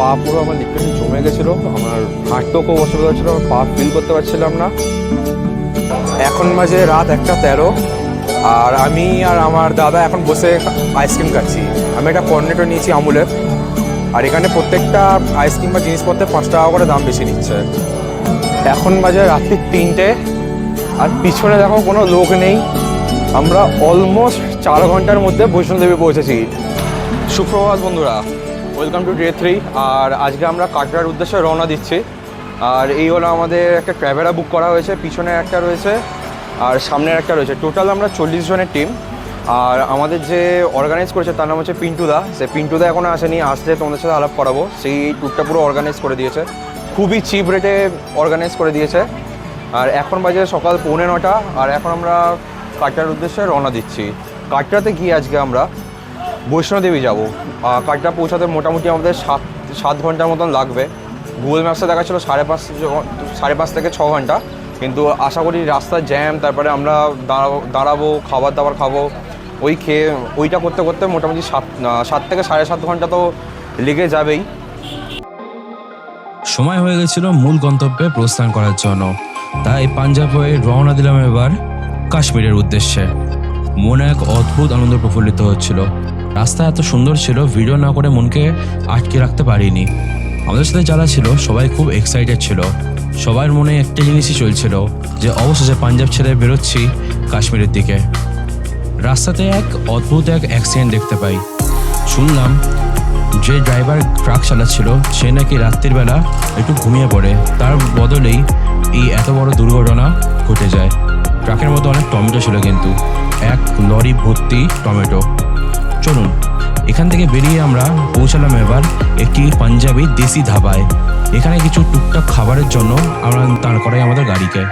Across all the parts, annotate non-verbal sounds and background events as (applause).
পা পুরো আমার লিকুইড জমে গেছিল, আমার হাঁটতেও খুব অসুবিধা হচ্ছিল, আমার পা ফিল করতে পারছিলাম না। এখন বাজে রাত একটা তেরো, আর আমি আর আমার দাদা এখন বসে আইসক্রিম খাচ্ছি। আমি একটা কর্নেটো নিয়েছি আমুলের, আর এখানে প্রত্যেকটা আইসক্রিম বা জিনিসপত্রে পাঁচ টাকা করে দাম বেশি নিচ্ছে। এখন বাজে রাত্রি তিনটে, আর পিছনে দেখো কোনো লোক নেই। আমরা অলমোস্ট চার ঘণ্টার মধ্যে বৈষ্ণোদেবী পৌঁছেছি। সুপ্রভাত বন্ধুরা ওয়েলকাম টু ডে থ্রি আর আজকে আমরা কাটরার উদ্দেশ্যে রওনা দিচ্ছি। আর এই হলো আমাদের একটা ট্র্যাভেলা বুক করা হয়েছে, পিছনে একটা রয়েছে, আর সামনের একটা রয়েছে। টোটাল আমরা চল্লিশ জনের টিম আর আমাদের যে অর্গানাইজ করেছে, তার নাম হচ্ছে পিন্টুদা। সে পিন্টুদা এখনও আসেনি, আসলে তোমাদের সাথে আলাপ করাবো। সেই ট্যুরটা পুরো অর্গানাইজ করে দিয়েছে। খুবই চিপ রেটে অর্গানাইজ করে দিয়েছে। আর এখন বাজে সকাল পৌনে নটা। আর এখন আমরা কাটরার উদ্দেশ্যে রওনা দিচ্ছি। কাটরাতে গিয়ে আজকে আমরা বৈষ্ণোদেবী যাব। কাটরা পৌঁছাতে মোটামুটি আমাদের সাত সাত ঘণ্টার মতন লাগবে। গুগল ম্যাপসে দেখাচ্ছিল সাড়ে পাঁচ সাড়ে পাঁচ থেকে ছ ঘণ্টা। কিন্তু আশা করি রাস্তার জ্যাম তারপরে আমরা দাঁড়াবো দাঁড়াবো, খাবার দাবার খাব। ওই খেয়ে, ওইটা করতে করতে মোটামুটি সাত সাত থেকে সাড়ে সাত ঘণ্টা তো লেগে যাবেই। সময় হয়ে গেছিল মূল গন্তব্যে প্রস্থান করার জন্য। তাই পাঞ্জাব হয়ে রওনা দিলাম এবার কাশ্মীরের উদ্দেশ্যে। মনে এক অদ্ভুত আনন্দ প্রফুল্লিত হচ্ছিল। রাস্তা এত সুন্দর ছিল, ভিডিও না করে মনকে আটকে রাখতে পারিনি। আমাদের সাথে যারা ছিল, সবাই খুব এক্সাইটেড ছিল। সবার মনে একটা জিনিসই চলছিল, যে অবশেষে পাঞ্জাব ছেড়ে বেরোচ্ছি কাশ্মীরের দিকে। রাস্তাতে এক অদ্ভুত এক অ্যাক্সিডেন্ট দেখতে পাই। শুনলাম যে ড্রাইভার ট্রাক চালাচ্ছিল, সে নাকি রাত্রির বেলা একটু ঘুমিয়ে পড়ে। তার বদলেই এই এত বড় দুর্ঘটনা ঘটে যায়। ট্রাকের মতো অনেক টমেটো ছিল কিন্তু। এক লরি ভর্তি টমেটো। চলুন, এখান থেকে বেরিয়ে আমরা পৌঁছালাম এবার একটি পাঞ্জাবি দেশি ধাবায়। এখানে কিছু টুকটাক খাবারের জন্য আমরা দাঁড় করাই আমাদের গাড়িকে।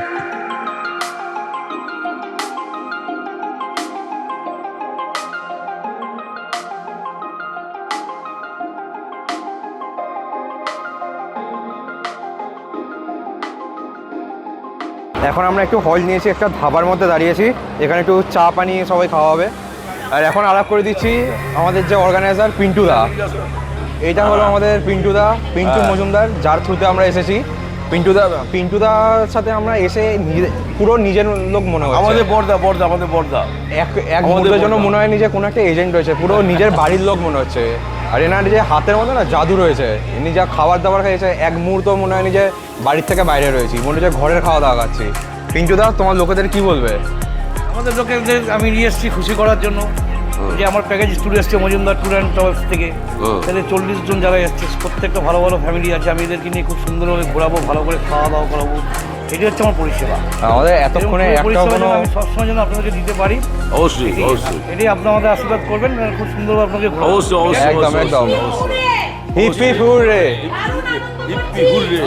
এখন আমরা একটু হল নিয়েছি একটা ধাবার মধ্যে দাঁড়িয়েছি এখানে একটু চা পানি সবাই খাওয়া হবে। আর এখন আলাপ করে দিচ্ছি আমাদের যে অর্গানাইজার পিন্টুদা। এটা হলো আমাদের পিন্টুদা পিন্টু মজুমদার যার থ্রুতে আমরা এসেছি। পিন্টুদা পিন্টুদার সাথে আমরা এসে নিজে- পুরো নিজের লোক মনে হয় আমাদের বর্দা বর্দা আমাদের বর্দা। এক এক মুহূর্তের জন্য মনে হয় যে কোনো একটা এজেন্ট রয়েছে পুরো নিজের বাড়ির লোক মনে হচ্ছে। আর এনার যে হাতের মধ্যে না জাদু রয়েছে ইনি যা খাবার দাবার খাইছে এক মুহূর্ত মনে হয় যে বাড়ির থেকে বাইরে রয়েছি। মনে হচ্ছে ঘরের খাওয়া দাওয়া খাচ্ছি। পিন্টুদা তোমার লোকেদের কি বলবে? আমাদের লোকেদের আমি নিয়ে এসেছি খুশি করার জন্য যে আমার প্যাকেজ ট্যুর এসছে মজুমদার ট্যুর অ্যান্ড ট্রাভেলস থেকে। তাদের চল্লিশ জন যারা এসছে প্রত্যেকটা ভালো ভালো ফ্যামিলি আছে আমি এদেরকে নিয়ে খুব সুন্দরভাবে ঘোরাবো ভালো করে খাওয়া দাওয়া করাবো। এটি হচ্ছে আমার পরিষেবা। আমাদের এতক্ষণে আমি সবসময় যেন আপনাদেরকে দিতে পারি অবশ্যই অবশ্যই। এটাই আপনি আমাদের আশীর্বাদ করবেন খুব সুন্দরভাবে আপনাকে ঘোরাবো। অবশ্যই অবশ্যই একদম, অবশ্যই, একদম। Hip hip hurray. Hip hurray.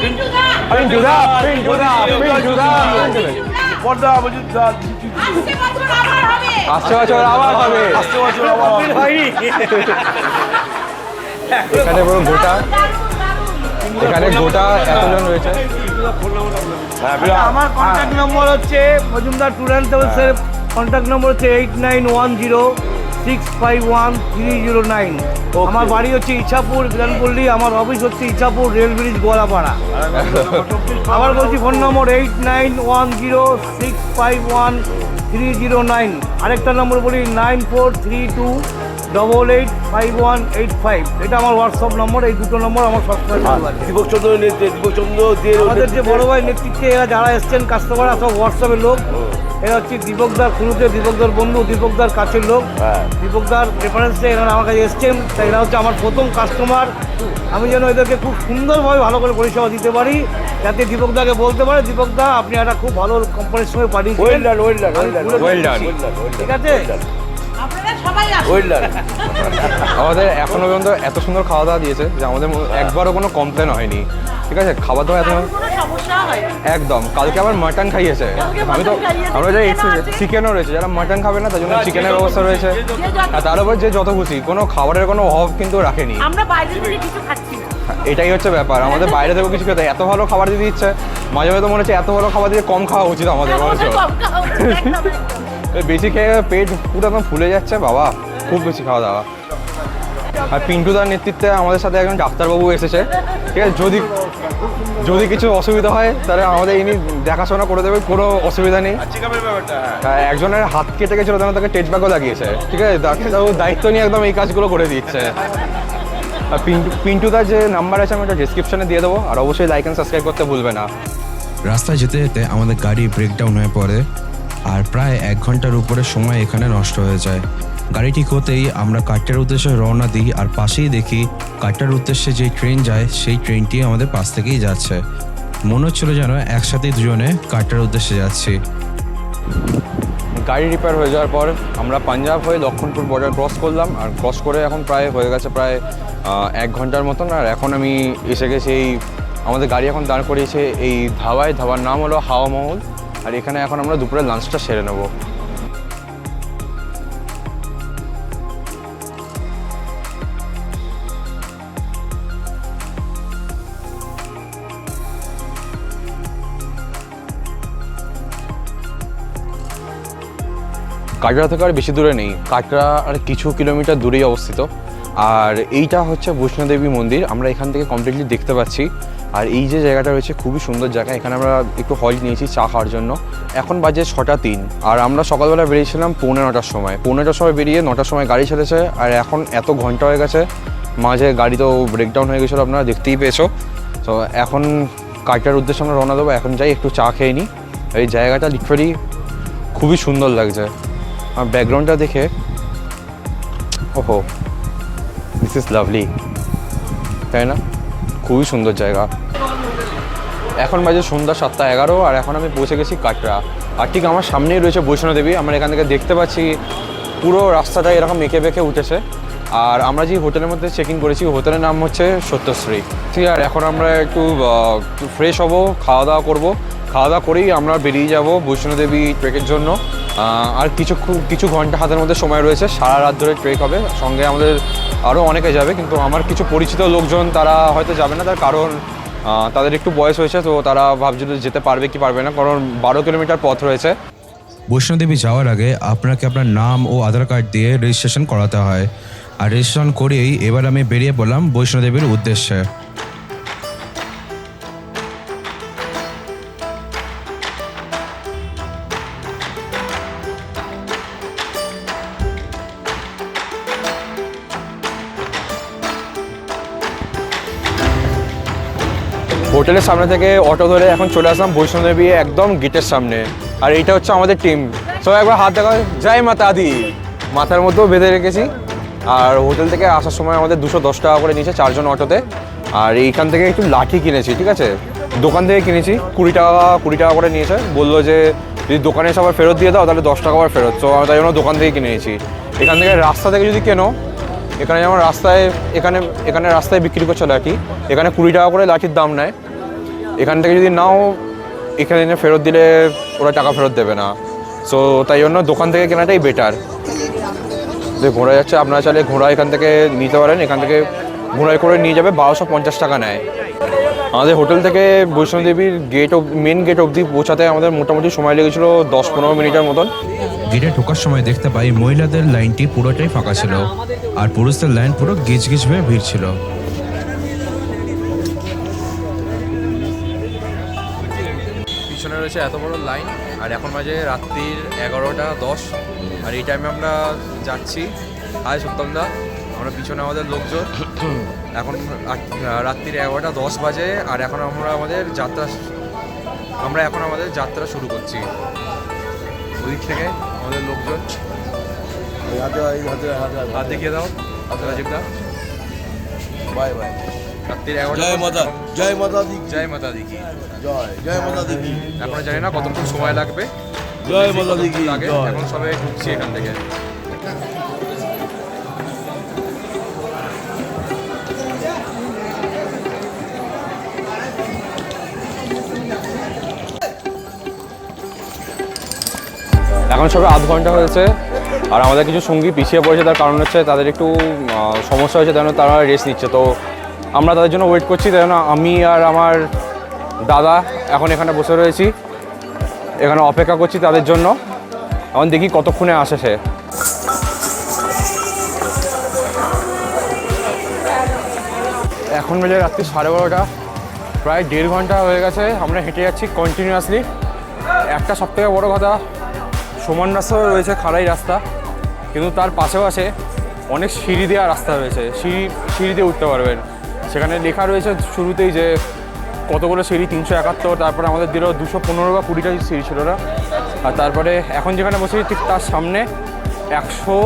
পিন্টুদা পিন্টুদা পিন্টুদা পিন্টুদা বর্দা আসছে বছর আবার হবে আসতে বছর আবার এখানে পুরো গোটা এখানে গোটা এতজন রয়েছে আমার কন্ট্যাক্ট নম্বর হচ্ছে মজুমদার ট্যুর অ্যান্ড ট্রাভেলসের কন্ট্যাক্ট নম্বর হচ্ছে eight nine one zero six five one three zero nine আমার বাড়ি হচ্ছে ইছাপুর বিধানপল্লী আমার অফিস হচ্ছে ইছাপুর রেল ব্রিজ গোয়ালাপাড়া। আবার বলছি phone number eight nine one zero six five one three zero nine আরেকটা নম্বর বলি nine four three two double eight five one eight five এটা আমার হোয়াটসঅ্যাপ নম্বর এই দুটো নম্বর আমার সবসময় চালু আছে। দীপক চন্দ্র নেতৃত্বে দীপক চন্দ্র আমাদের যে বড় ভাই নেতৃত্বে এরা যারা এসছেন কাস্টমাররা সব হোয়াটসঅ্যাপের লোক। এরা হচ্ছে দীপকদার শুরুতে দীপকদার বন্ধু দীপকদার কাছের লোক। হ্যাঁ। দীপকদার রেফারেন্সে এরা আমার কাছে এসছেন। তাই এরা হচ্ছে আমার প্রথম কাস্টমার আমি যেন এদেরকে খুব সুন্দরভাবে ভালো করে পরিষেবা দিতে পারি যাতে দীপকদাকে বলতে পারে দীপকদা আপনি একটা খুব ভালো কোম্পানির সঙ্গে পাঠিয়েছেন. ঠিক আছে? আমাদের এখনও পর্যন্ত এত সুন্দর খাওয়া দাওয়া দিয়েছে যে আমাদের একবারও কোনো কমপ্লেন হয়নি। ঠিক আছে? খাবার দাওয়া এত কারোর কোনো সমস্যা হয় একদম। কালকে আবার মাটন খাইয়েছে। আমি তো আমরা যাই চিকেনও রয়েছে। যারা মাটন খাবে না তার জন্য চিকেনের ব্যবস্থা রয়েছে। আর তার উপর যে যত খুশি কোনো খাবারের কোনো অভাব কিন্তু রাখেনি। আমরা বাইরে থেকে কিছু খাচ্ছি এটাই হচ্ছে ব্যাপার। আমাদের বাইরে থেকেও কিছু খেতে এত ভালো খাবার দিয়ে দিচ্ছে মাঝে মাঝে তো মনে হচ্ছে এত ভালো খাবার দিয়ে কম খাওয়া উচিত আমাদের বেশি খেয়ে পেট পুরো একদম ফুলে যাচ্ছে বাবা। খুব বেশি খাওয়া দাওয়া। আর পিন্টু পিন্টুদার নেতৃত্বে আমাদের সাথে একজন ডাক্তারবাবু এসেছে ঠিক আছে? যদি যদি কিছু অসুবিধা হয় তাহলে আমাদের ইনি দেখাশোনা করে দেবে কোনো অসুবিধা নেই। হ্যাঁ। একজনের হাত কেটে গেছিল তখন তাকে টেট ব্যাগও লাগিয়েছে ঠিক আছে? ডাক্তারবাবু দায়িত্ব নিয়ে একদম এই কাজগুলো করে দিচ্ছে। আর পিন্টু পিন্টুদার যে নাম্বার আছে আমি ওটা ডিসক্রিপশনে দিয়ে দেবো আর অবশ্যই লাইক অ্যান্ড সাবস্ক্রাইব করতে ভুলবে না। রাস্তায় যেতে যেতে আমাদের গাড়ি ব্রেকডাউন হয়ে পড়ে। আর প্রায় এক ঘণ্টার উপরে সময় এখানে নষ্ট হয়ে যায়। গাড়ি ঠিক হতেই আমরা কাটটার উদ্দেশ্যে রওনা দিই আর পাশেই দেখি কাটটার উদ্দেশ্যে যে ট্রেন যায়, সেই ট্রেনটি আমাদের পাশ থেকেই যাচ্ছে। মনে হচ্ছিল যেন একসাথেই দুজনে কাটটার উদ্দেশ্যে যাচ্ছি। গাড়ি রিপেয়ার হয়ে যাওয়ার পর আমরা পাঞ্জাব হয়ে লক্ষণপুর বর্ডার ক্রস করলাম আর ক্রস করে এখন প্রায় হয়ে গেছে প্রায় এক ঘণ্টার মতন আর এখন আমি এসে গেছি এই আমাদের গাড়ি এখন দাঁড় করিয়েছে এই ধাবায়। ধাবার নাম হলো হাওয়া মহল। আর এখানে এখন আমরা দুপুরে লাঞ্চটা সেরে নেব। কাটরা থেকে আর বেশি দূরে নেই। কাটরা আর কিছু কিলোমিটার দূরেই অবস্থিত। আর এইটা হচ্ছে বৈষ্ণোদেবী মন্দির। আমরা এখান থেকে কমপ্লিটলি দেখতে পাচ্ছি। আর এই যে জায়গাটা রয়েছে, খুবই সুন্দর জায়গা। এখানে আমরা একটু হল নিয়েছি চা খাওয়ার জন্য। এখন বাজে ছটা তিন। আর আমরা সকালবেলা বেরিয়েছিলাম পৌনে নটার সময়। পৌনে নটার সময় বেরিয়ে নটার সময় গাড়ি ছেড়েছে। আর এখন এত ঘণ্টা হয়ে গেছে, মাঝে গাড়ি তো ব্রেকডাউন হয়ে গেছিল, আপনারা দেখতেই পেয়েছ। তো এখন কাটার উদ্দেশ্যে আমরা রওনা দেবো। এখন যাই একটু চা খেয়ে নিই এই জায়গাটা লিটারি খুবই সুন্দর লাগছে। আর ব্যাকগ্রাউন্ডটা দেখে, ওহো দিস ইজ লাভলি তাই না? খুবই সুন্দর জায়গা। এখন বাজে সন্ধ্যা সাতটা এগারো, আর এখন আমি পৌঁছে গেছি কাটরা। আর ঠিক আমার সামনেই রয়েছে বৈষ্ণোদেবী আমরা এখান থেকে দেখতে পাচ্ছি পুরো রাস্তাটা এরকম মেখে বেঁকে উঠেছে। আর আমরা যে হোটেলের মধ্যে চেক ইন করেছি হোটেলের নাম হচ্ছে সত্যশ্রী। ঠিক আর এখন আমরা একটু ফ্রেশ হব খাওয়া দাওয়া করব। খাওয়া দাওয়া করেই আমরা বেরিয়ে যাব বৈষ্ণোদেবী ট্রেকের জন্য। আর কিছু কিছু ঘণ্টা হাতের মধ্যে সময় রয়েছে। সারা রাত ধরে ট্রেক হবে। সঙ্গে আমাদের আরও অনেকে যাবে, কিন্তু আমার কিছু পরিচিত লোকজন তারা হয়তো যাবে না, তার কারণ তাদের একটু বয়স হয়েছে, তো তারা ভাবছিল যেতে পারবে কি পারবে না, কারণ বারো কিলোমিটার পথ রয়েছে। বৈষ্ণোদেবী যাওয়ার আগে আপনাকে আপনার নাম ও আধার কার্ড দিয়ে রেজিস্ট্রেশন করাতে হয়। আর রেজিস্ট্রেশন করেই এবার আমি বেরিয়ে পড়লাম বৈষ্ণোদেবীর উদ্দেশ্যে। হোটেলের সামনে থেকে অটো ধরে এখন চলে আসলাম বৈষ্ণোদেবী একদম গেটের সামনে। আর এইটা হচ্ছে আমাদের টিম। সবাই একবার হাত দেখা জয় মাতা দি। মাথার মধ্যেও বেঁধে রেখেছি। আর হোটেল থেকে আসার সময় আমাদের দুশো দশ টাকা করে নিয়েছে চারজন অটোতে। আর এইখান থেকে একটু লাঠি কিনেছি, ঠিক আছে? দোকান থেকে কিনেছি। কুড়ি টাকা কুড়ি টাকা করে নিয়েছে। বলল যে, যদি দোকানে এসে আবার ফেরত দিয়ে দাও, তাহলে দশ টাকা ফেরত। তো আমি তাই জন্য দোকান থেকে কিনে নিয়েছি এখান থেকে রাস্তা থেকে যদি কেনো, এখানে যেমন রাস্তায়, এখানে এখানে রাস্তায় বিক্রি করছে লাঠি, এখানে কুড়ি টাকা করে লাঠির দাম নেয়। এখান থেকে যদি নাও, এখানে এনে ফেরত দিলে ওরা টাকা ফেরত দেবে না। সো তাই জন্য দোকান থেকে কেনাটাই বেটার যে ঘোড়া যাচ্ছে, আপনারা চাইলে ঘোড়া এখান থেকে নিতে পারেন। এখান থেকে ঘোড়ায় করে নিয়ে যাবে, বারোশো পঞ্চাশ টাকা নেয়। আমাদের হোটেল থেকে বৈষ্ণোদেবীর গেট অব মেন গেট অবধি পৌঁছাতে আমাদের মোটামুটি সময় লেগেছিলো দশ পনেরো মিনিটের মতন। গেটে ঢোকার সময় দেখতে পাই মহিলাদের লাইনটি পুরোটাই ফাঁকা ছিল। আর পুরুষদের লাইন পুরো গিজ গিজ হয়ে ভিড় ছিল। রয়েছে এত বড় লাইন আর এখন মাঝে রাত্রির এগারোটা দশ। আর এই টাইমে আমরা যাচ্ছি হাই সত্যমদা আমরা পিছনে আমাদের লোকজন। এখন রাত্রির এগারোটা দশ বাজে আর এখন আমরা আমাদের যাত্রা আমরা এখন আমাদের যাত্রা শুরু করছি। ওদিক থেকে আমাদের লোকজন। হাত দেখিয়ে দাও রাজীবদা বাই বাই। রাত্রির এগারোটা জয় মাতা জয় মাতা দি জয় মাতা দি কি? জয় জয় মাতা দি কি? এখন জানি না কতক্ষণ সময় লাগবে? জয় মাতা দি কি? লাগে? এখন সবাই ঢুকছি এখান থেকে। এখন সবে আধ ঘণ্টা হয়েছে আর আমাদের কিছু সঙ্গী পিছিয়ে পড়েছে তার কারণ হচ্ছে তাদের একটু আহ, সমস্যা হয়েছে জন্য তারা রেস্ট নিচ্ছে। তো আমরা তাদের জন্য ওয়েট করছি, তাই জন্য আমি আর আমার দাদা এখন এখানে বসে রয়েছি। এখানে অপেক্ষা করছি তাদের জন্য। এখন দেখি কতক্ষণে আসে সে। এখন বাজে রাত্রি সাড়ে বারোটা, প্রায় দেড় ঘণ্টা হয়ে গেছে। আমরা হেঁটে যাচ্ছি কন্টিনিউয়াসলি একটা সব থেকে বড়ো কথা, সমান রাস্তাও রয়েছে খাড়াই রাস্তা, কিন্তু তার পাশে পাশে অনেক সিঁড়ি দেওয়া রাস্তা রয়েছে। সিঁড়ি সিঁড়ি দিয়ে উঠতে পারবেন। সেখানে লেখা রয়েছে শুরুতেই যে কতগুলো সিঁড়ি, তিনশো একাত্তর, তারপরে আমাদের দিল দুশো পনেরো বা কুড়িটা সিঁড়ি ছিল না। আর তারপরে এখন যেখানে বসেছি ঠিক তার সামনে একশো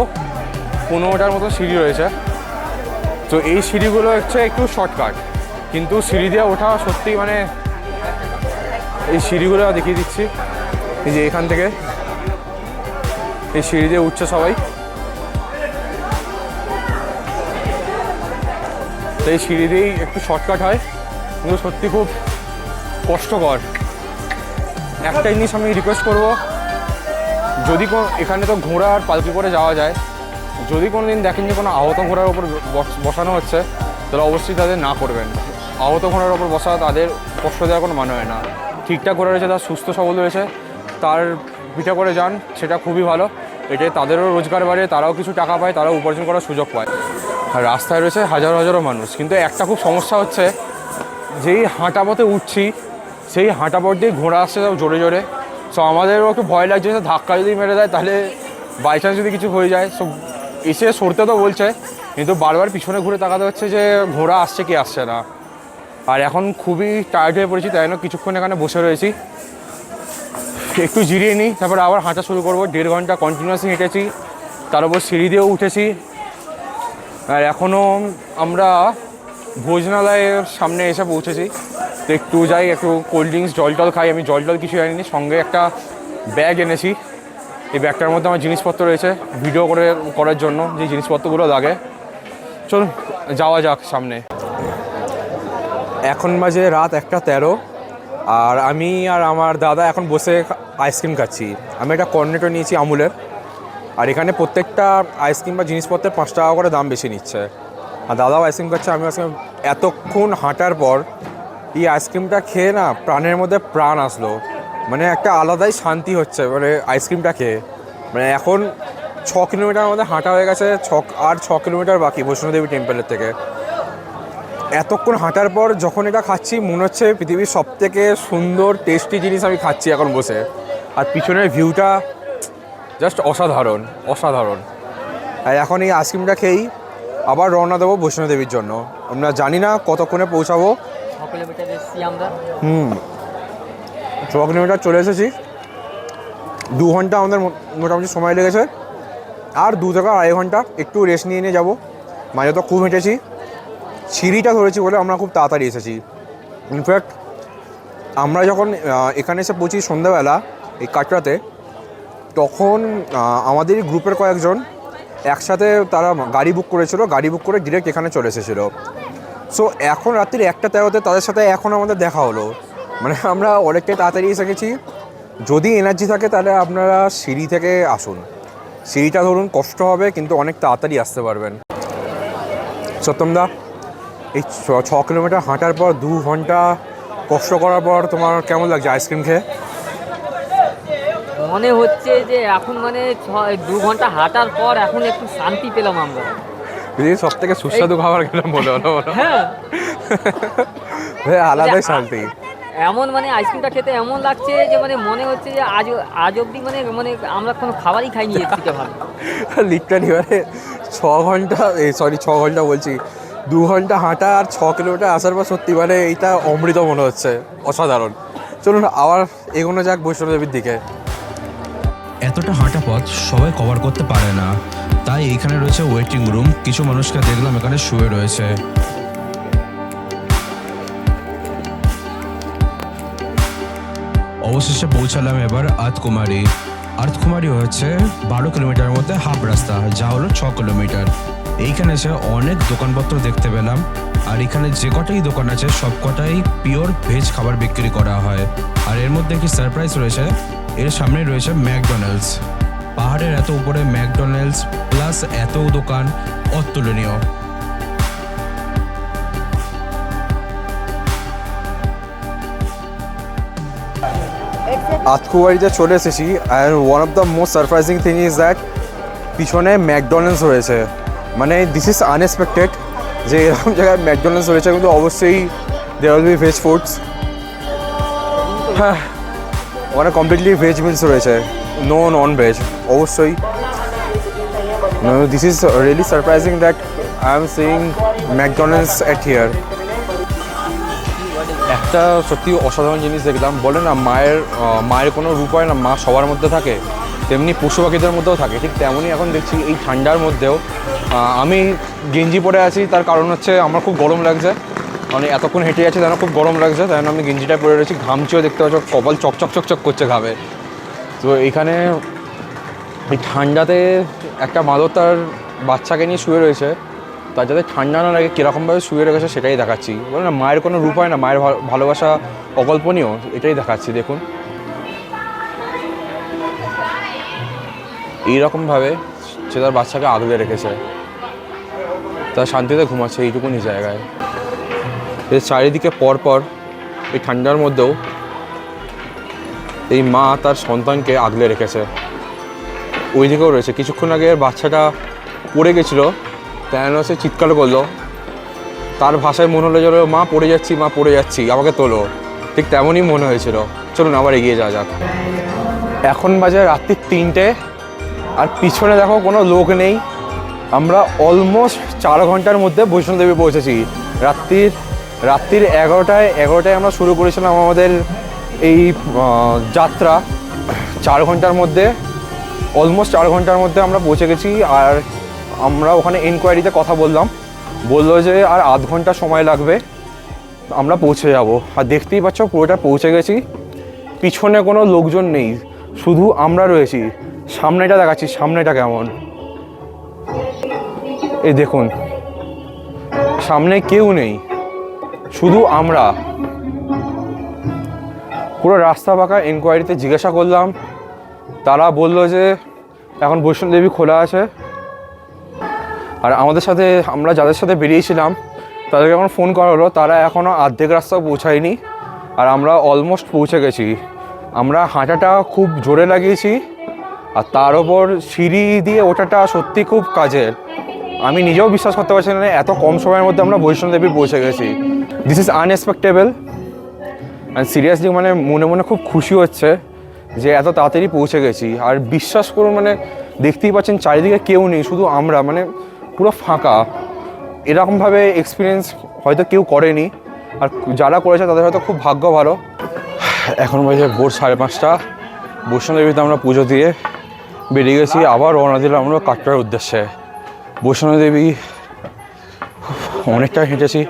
পনেরোটার মতো সিঁড়ি রয়েছে। তো এই সিঁড়িগুলো হচ্ছে একটু শর্টকাট কিন্তু সিঁড়ি দিয়ে ওঠা সত্যি মানে এই সিঁড়িগুলো দেখিয়ে দিচ্ছি। এই যে এখান থেকে এই সিঁড়ি দিয়ে উঠছে সবাই। তো এই সিঁড়ি দিয়েই একটু শর্টকাট হয়। কিন্তু সত্যি খুব কষ্টকর। একটা জিনিস আমি রিকোয়েস্ট করব, যদি কোনো এখানে তো ঘোড়া আর পালকি করে যাওয়া যায়, যদি কোনো দিন দেখেন যে কোনো আহত ঘোড়ার ওপর বস- বসানো হচ্ছে, তাহলে অবশ্যই তাদের না করবেন। আহত ঘোড়ার ওপর বসা তাদের কষ্ট দেওয়ার কোনো মানে হয় না। ঠিকঠাক করে রয়েছে, তার সুস্থ সবল রয়েছে, তার পিঠা করে যান, সেটা খুবই ভালো। এটাই তাদেরও রোজগার বাড়ে, তারাও কিছু টাকা পায়, তারাও উপার্জন করার সুযোগ পায়। রাস্তায় রয়েছে হাজারো হাজারো মানুষ। কিন্তু একটা খুব সমস্যা হচ্ছে, যেই হাঁটা পথে উঠছি, সেই হাঁটা পথ দিয়ে ঘোড়া আসছে সব জোরে জোরে। সো আমাদেরও একটু ভয় লাগছে ধাক্কা যদি মেরে দেয়, তাহলে বাই চান্স যদি কিছু হয়ে যায়। সো এসে সরতে তো বলছে, কিন্তু বারবার পিছনে ঘুরে তাকাতে হচ্ছে যে ঘোড়া আসছে কি আসছে না। আর এখন খুবই টায়ার্ড হয়ে পড়েছি, তাই জন্য কিছুক্ষণ এখানে বসে রয়েছি। একটু জিরিয়ে নিই, তারপর আবার হাঁটা শুরু করব। দেড় ঘণ্টা কন্টিনিউয়াসলি হেঁটেছি, তার উপর সিঁড়ি দিয়েও উঠেছি। আর এখনও আমরা ভোজনালয়ের সামনে এসে পৌঁছেছি। তো একটু যাই, একটু কোল্ড ড্রিঙ্কস জল টল খাই। আমি জল টল কিছু আনিনি সঙ্গে একটা ব্যাগ এনেছি। এই ব্যাগটার মধ্যে আমার জিনিসপত্র রয়েছে ভিডিও করে, করার জন্য যে জিনিসপত্রগুলো লাগে। চলুন, যাওয়া যাক সামনে। এখন বাজে রাত একটা তেরো, আর আমি আর আমার দাদা এখন বসে আইসক্রিম খাচ্ছি। আমি একটা কর্নেটো নিয়েছি আমুলের। আর এখানে প্রত্যেকটা আইসক্রিম বা জিনিসপত্রের পাঁচ টাকা করে দাম বেশি নিচ্ছে। আর দাদাও আইসক্রিম খাচ্ছে আমি আইসক্রিম এতক্ষণ হাঁটার পর এই আইসক্রিমটা খেয়ে না প্রাণের মধ্যে প্রাণ আসলো। মানে একটা আলাদাই শান্তি হচ্ছে মানে আইসক্রিমটা খেয়ে। মানে এখন ছ কিলোমিটার আমাদের হাঁটা হয়ে গেছে, ছ আর ছ কিলোমিটার বাকি বৈষ্ণোদেবী টেম্পলের থেকে। এতক্ষণ হাঁটার পর যখন এটা খাচ্ছি, মনে হচ্ছে পৃথিবীর সব থেকে সুন্দর টেস্টি জিনিস আমি খাচ্ছি এখন বসে। আর পিছনের ভিউটা জাস্ট অসাধারণ অসাধারণ। আর এখন এই আইসক্রিমটা খেয়েই আবার রওনা দেবো বৈষ্ণোদেবীর জন্য। আমরা জানি না কতক্ষণে পৌঁছাবো। হুম। ছ কিলোমিটার চলে এসেছি। দু ঘণ্টা আমাদের মোটামুটি সময় লেগেছে। আর দু থেকে আড়াই ঘণ্টা একটু রেস্ট নিয়ে নিয়ে যাব। মাঝে তো খুব হেঁটেছি। সিঁড়িটা ধরেছি বলে আমরা খুব তাড়াতাড়ি এসেছি। ইনফ্যাক্ট আমরা যখন এখানে এসে পৌঁছি সন্ধ্যাবেলা এই কাটরাতে তখন আহ, আমাদেরই গ্রুপের কয়েকজন একসাথে তারা গাড়ি বুক করেছিল গাড়ি বুক করে ডিরেক্ট এখানে চলে এসেছিল। সো এখন রাত্রির একটা তেরোতে তাদের সাথে এখন আমাদের দেখা হলো। মানে আমরা অনেকটাই তাড়াতাড়ি এসে গেছি। যদি এনার্জি থাকে তাহলে আপনারা সিঁড়ি থেকে আসুন। সিঁড়িটা ধরুন কষ্ট হবে কিন্তু অনেক তাড়াতাড়ি আসতে পারবেন। সত্যমদা এই ছ কিলোমিটার হাঁটার পর দু ঘণ্টা কষ্ট করার পর তোমার কেমন লাগছে আইসক্রিম খেয়ে? মনে হচ্ছে যে এখন মানে ছ- দু ঘণ্টা হাঁটার পর এখন একটু শান্তি পেলাম আমরা। পৃথিবীর সব থেকে সুস্বাদু খাবার খেলাম বলে হলো হ্যাঁ। আলাদাই শান্তি। এমন মানে আইসক্রিমটা খেতে এমন লাগছে যে মানে মনে হচ্ছে যে আজ আজ অবধি মানে মানে আমরা কোনো খাবারই খাইনি এর থেকে ভালো। (laughs) লিটারালি মানে ছ ঘণ্টা এই সরি ছ ঘণ্টা বলছি। দু ঘণ্টা হাঁটা আর ছ কিলোমিটার আসার পর সত্যি মানে এইটা অমৃত মনে হচ্ছে অসাধারণ। চলুন আবার এগোনো যাক বৈষ্ণবদেবীর দিকে। এতটা হাঁটা পথ সবাই কভার করতে পারে না। তাই এখানে রয়েছে ওয়েটিং রুম কিছু মানুষকে দেখলাম এখানে শুয়ে রয়েছে। অবশেষে পৌঁছালাম এবার আর্থকুমারী। আর্থকুমারী হচ্ছে বারো কিলোমিটার মধ্যে হাফ রাস্তা, যা হলো ছ কিলোমিটার। এইখানে এসে অনেক দোকানপত্র দেখতে পেলাম। আর এখানে যে কটাই দোকান আছে, সব কটাই পিওর ভেজ খাবার বিক্রি করা হয়। আর এর মধ্যে একটি সারপ্রাইজ রয়েছে এর সামনে রয়েছে ম্যাকডোনাল্ডস। পাহাড়ের এত উপরে ম্যাকডোনাল্ডস প্লাস এত দোকান অতুলনীয়। আতকুবাড়িতে চলে এসেছি and one of the most surprising thing is that পিছনে ম্যাকডোনাল্ডস রয়েছে। মানে দিস ইজ আনএক্সপেক্টেড যে এরকম জায়গায় ম্যাকডোনাল্ডস রয়েছে, কিন্তু অবশ্যই উইল বি ভেজ ফুডস হ্যাঁ। ওখানে কমপ্লিটলি ভেজ মিলস রয়েছে। নো নন ভেজ অবশ্যই this is really surprising that I am seeing McDonald's at here একটা সত্যি অসাধারণ জিনিস দেখলাম। বলে না, মায়ের মায়ের কোনো রূপ হয় না, মা সবার মধ্যে থাকে। তেমনি পশু পাখিদের মধ্যেও থাকে। ঠিক তেমনই এখন দেখছি এই ঠান্ডার মধ্যেও। আমি গেঞ্জি পরে আছি, তার কারণ হচ্ছে আমার খুব গরম লাগছে। মানে এতক্ষণ হেঁটে যাচ্ছে তাই খুব গরম লাগছে তাই আমি গেঞ্জিটা পরে রয়েছি ঘামছিও দেখতে পাচ্ছ, কপাল চকচক চকচক করছে ঘামে। তো এখানে এই ঠান্ডাতে একটা মাদর তার বাচ্চাকে নিয়ে শুয়ে রয়েছে, তার যাতে ঠান্ডা না লাগে, কীরকমভাবে শুয়ে রেখেছে সেটাই দেখাচ্ছি। বলে না, মায়ের কোনো রূপ হয় না, মায়ের ভালোবাসা অকল্পনীয়, এটাই দেখাচ্ছি, দেখুন। এইরকমভাবে সে তার বাচ্চাকে আগলে রেখেছে। তার শান্তিতে ঘুমাচ্ছে, এইটুকুনি জায়গায়। এর চারিদিকে পরপর এই ঠান্ডার মধ্যেও এই মা তার সন্তানকে আগলে রেখেছে। ওই দিকেও রয়েছে। কিছুক্ষণ আগে বাচ্চাটা পড়ে গেছিল জন্য সে চিৎকার করল। তার ভাষায় মনে হলো যেন, মা, পড়ে যাচ্ছি, মা, পড়ে যাচ্ছি, আমাকে তোলো। ঠিক তেমনই মনে হয়েছিল। চলুন আবার এগিয়ে যাওয়া যাক। এখন বাজে রাত্রির তিনটে, আর পিছনে দেখো কোনো লোক নেই। আমরা অলমোস্ট চার ঘণ্টার মধ্যে বৈষ্ণোদেবী পৌঁছেছি। রাত্রির রাত্রির এগারোটায় এগারোটায় আমরা শুরু করেছিলাম আমাদের এই যাত্রা। চার ঘণ্টার মধ্যে অলমোস্ট চার ঘণ্টার মধ্যে আমরা পৌঁছে গেছি। আর আমরা ওখানে এনকোয়ারিতে কথা বললাম। বলল যে, আর আধ ঘণ্টা সময় লাগবে, আমরা পৌঁছে যাব। আর দেখতেই পাচ্ছ, পুরোটা পৌঁছে গেছি। পিছনে কোনো লোকজন নেই, শুধু আমরা রয়েছি। সামনেটা দেখাচ্ছি, সামনেটা কেমন? এই দেখুন, সামনে কেউ নেই। শুধু আমরা। পুরো রাস্তা পাকা এনকোয়ারিতে জিজ্ঞাসা করলাম। তারা বলল যে, এখন বৈষ্ণোদেবী খোলা আছে। আর আমাদের সাথে, আমরা যাদের সাথে বেরিয়েছিলাম, তাদেরকে এখন ফোন করা হলো। তারা এখনও অর্ধেক রাস্তাও পৌঁছায়নি। আর আমরা অলমোস্ট পৌঁছে গেছি। আমরা হাঁটাটা খুব জোরে লাগিয়েছি। আর তার ওপর সিঁড়ি দিয়ে ওঠাটা সত্যি খুব কাজের। আমি নিজেও বিশ্বাস করতে পারছি না এত কম সময়ের মধ্যে আমরা বৈষ্ণোদেবী পৌঁছে গেছি। This is unexpectable and seriously মানে মনে মনে খুব খুশি হচ্ছে যে এত তাড়াতাড়ি পৌঁছে গেছি। আর বিশ্বাস করুন মানে দেখতেই পাচ্ছেন চারিদিকে কেউ নেই, শুধু আমরা। মানে পুরো ফাঁকা। এরকমভাবে এক্সপিরিয়েন্স হয়তো কেউ করেনি। আর যারা করেছে তাদের হয়তো খুব ভাগ্য ভালো। এখন বাজে ভোর সাড়ে পাঁচটা। বৈষ্ণোদেবীতে আমরা পুজো দিয়ে বেরিয়ে গেছি। আবার রওনা দিলাম আমরা কাটরার উদ্দেশ্যে। বৈষ্ণোদেবী অনেকটা হেঁটেছি,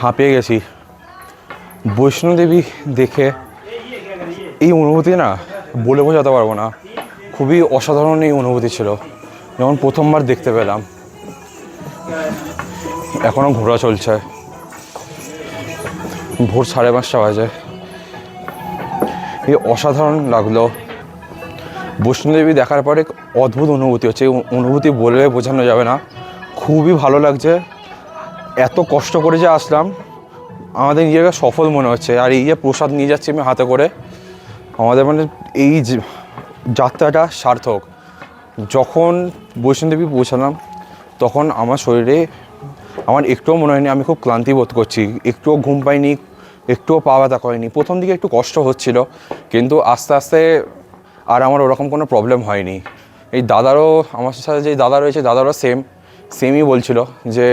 হাঁপিয়ে গেছি। বৈষ্ণোদেবী দেখে এই অনুভূতি না বলে বোঝাতে পারব না। খুবই অসাধারণ এই অনুভূতি ছিল। যেমন প্রথমবার দেখতে পেলাম এখনও ঘোরা চলছে। ভোর সাড়ে পাঁচটা বাজে। এই অসাধারণ লাগল। বৈষ্ণোদেবী দেখার পরে অদ্ভুত অনুভূতি হচ্ছে। অনুভূতি বলে বোঝানো যাবে না। খুবই ভালো লাগছে। এত কষ্ট করে যে আসলাম, আমাদের নিজেকে সফল মনে হচ্ছে। আর এই যে প্রসাদ নিয়ে যাচ্ছি আমি হাতে করে, আমাদের মানে এই যাত্রাটা সার্থক। যখন বৈষ্ণোদেবী পৌঁছালাম, তখন আমার শরীরে আমার একটুও মনে হয়নি, আমি খুব ক্লান্তি বোধ করছি। একটুও ঘুম পাইনি, একটুও পা ব্যথা করেনি। প্রথম দিকে একটু কষ্ট হচ্ছিল, কিন্তু আস্তে আস্তে আর আমার ওরকম কোনো প্রবলেম হয়নি। এই দাদারও, আমার সাথে যে দাদা রয়েছে, দাদারও সেম সেমই বলছিল যে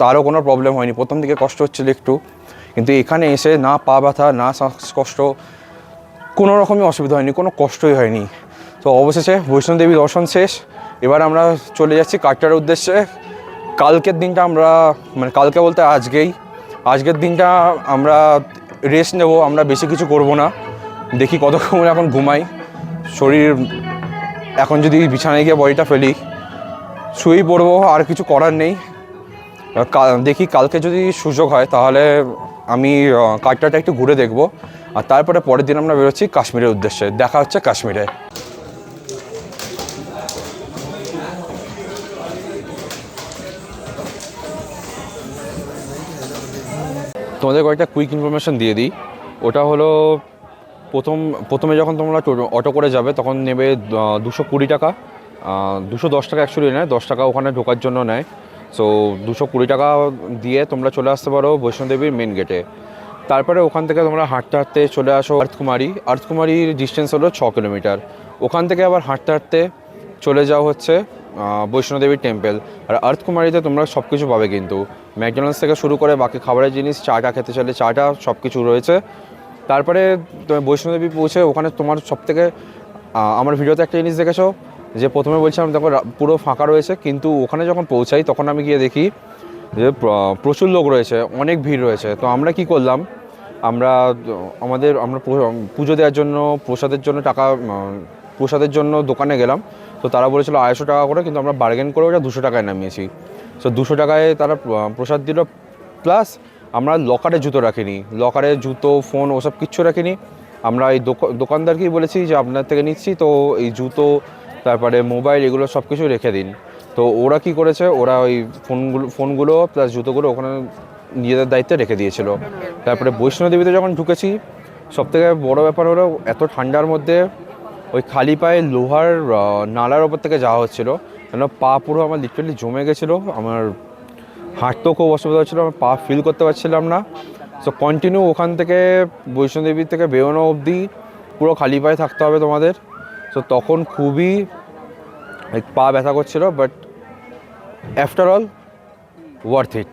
তারও কোনো প্রবলেম হয়নি। প্রথম দিকে কষ্ট হচ্ছিল একটু, কিন্তু এখানে এসে না পা ব্যথা, না শ্বাসকষ্ট, কোনো রকমই অসুবিধা হয়নি, কোনো কষ্টই হয়নি। তো অবশেষে বৈষ্ণোদেবী দর্শন শেষ, এবার আমরা চলে যাচ্ছি কাটটার উদ্দেশ্যে। কালকের দিনটা আমরা মানে কালকে বলতে আজকেই, আজকের দিনটা আমরা রেস্ট নেব, আমরা বেশি কিছু করব না। দেখি কতক্ষণ এখন ঘুমাই। শরীর এখন যদি বিছানায় গিয়ে বডিটা ফেলি শুয়েই পড়ব আর কিছু করার নেই। দেখি কালকে যদি সুযোগ হয় তাহলে আমি আহ, কাটটাটা একটু ঘুরে দেখব। আর তারপরে পরের দিন আমরা বেরোচ্ছি কাশ্মীরের উদ্দেশ্যে। দেখা হচ্ছে কাশ্মীরে। তোমাদের কয়েকটা কুইক ইনফরমেশন দিয়ে দিই। ওটা হলো প্রথম প্রথমে যখন তোমরা অটো করে যাবে তখন নেবে দুশো কুড়ি টাকা। দুশো দশ টাকা অ্যাকচুয়ালি নেয় দশ টাকা ওখানে ঢোকার জন্য নেয়। সো দুশো কুড়ি টাকা দিয়ে তোমরা চলে আসতে পারো বৈষ্ণোদেবীর মেন গেটে তারপরে ওখান থেকে তোমরা হাঁটতে হাঁটতে চলে আসো আর্থকুমারী। আর্থকুমারীর ডিস্টেন্স হলো ছ কিলোমিটার। ওখান থেকে আবার হাঁটতে হাঁটতে চলে যাও হচ্ছে আহ, বৈষ্ণোদেবী টেম্পল আর আর্থকুমারীতে তোমরা সব কিছু পাবে কিন্তু। ম্যাকডোনাল্ডস থেকে শুরু করে বাকি খাবারের জিনিস চাটা খেতে চাইলে চাটা সব কিছু রয়েছে। তারপরে তুমি বৈষ্ণোদেবী পৌঁছে ওখানে তোমার সব থেকে আমার ভিডিওতে একটা জিনিস দেখেছ, যে প্রথমে বলছিলাম দেখো পুরো ফাঁকা রয়েছে, কিন্তু ওখানে যখন পৌঁছাই তখন আমি গিয়ে দেখি যে প্রচুর লোক রয়েছে, অনেক ভিড় রয়েছে। তো আমরা কি করলাম, আমরা, আমাদের, আমরা পুজো দেওয়ার জন্য, প্রসাদের জন্য টাকা প্রসাদের জন্য দোকানে গেলাম। তো তারা বলেছিল আড়াইশো টাকা করে, কিন্তু আমরা বার্গেন করে ওটা দুশো টাকায় নামিয়েছি। সো দুশো টাকায় তারা প্রসাদ দিল প্লাস আমরা লকারে জুতো রাখিনি, লকারে জুতো, ফোন ওসব কিচ্ছু রাখিনি। আমরা এই দোকা- দোকানদারকেই বলেছি যে আপনার থেকে নিচ্ছি, তো এই জুতো, তারপরে মোবাইল এগুলো সব কিছু রেখে দিন। তো ওরা কি করেছে, ওরা ওই ফোনগুলো ফোনগুলো প্লাস জুতোগুলো ওখানে নিজেদের দায়িত্বে রেখে দিয়েছিল। তারপরে বৈষ্ণোদেবীতে যখন ঢুকেছি, সবথেকে বড় ব্যাপার হলো এত ঠান্ডার মধ্যে ওই খালি পায়ে লোহার নালার ওপর থেকে যাওয়া হচ্ছিল। কেন পা পুরো আমার লিটারালি জমে গেছিল, আমার হাঁটতেও খুব অসুবিধা হচ্ছিল, আমার পা ফিল করতে পারছিলাম না। সো কন্টিনিউ ওখান থেকে বৈষ্ণোদেবীর থেকে বেরোনো অবধি পুরো খালি পায়ে থাকতে হবে তোমাদের। সো তখন খুবই পা ব্যথা করছিল but after all worth it